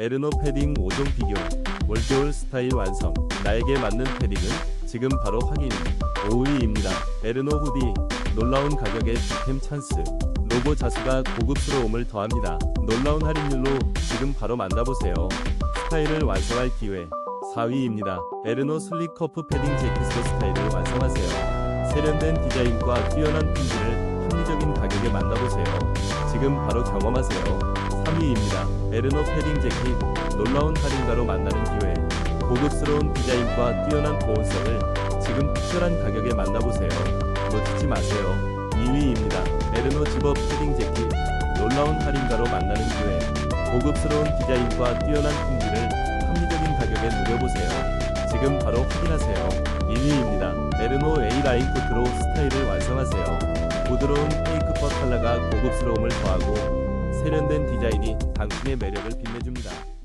에르노 패딩 5종 비교 올겨울 스타일 완성. 나에게 맞는 패딩은 지금 바로 확인. 5위입니다. 에르노 후디 놀라운 가격에 득템 찬스. 로고 자수가 고급스러움을 더합니다. 놀라운 할인율로 지금 바로 만나보세요. 스타일을 완성할 기회. 4위입니다. 에르노 슬릭 커프 패딩 재킷으로 스타일을 완성하세요. 세련된 디자인과 뛰어난 품질을 합리적인 가격에 만나보세요 지금 바로 경험하세요 3위입니다. 에르노 패딩 재킷 놀라운 할인가로 만나는 기회 고급스러운 디자인과 뛰어난 보온성을 지금 특별한 가격에 만나보세요. 놓치지 마세요. 2위입니다. 에르노 집업 패딩 재킷 놀라운 할인가로 만나는 기회 고급스러운 디자인과 뛰어난 품질을 합리적인 가격에 누려보세요. 지금 바로 확인하세요. 1위입니다. 에르노 A라인 코트로 스타일을 완성하세요. 부드러운 페이크 퍼 컬러가 고급스러움을 더하고 세련된 디자인이 당신의 매력을 빛내줍니다.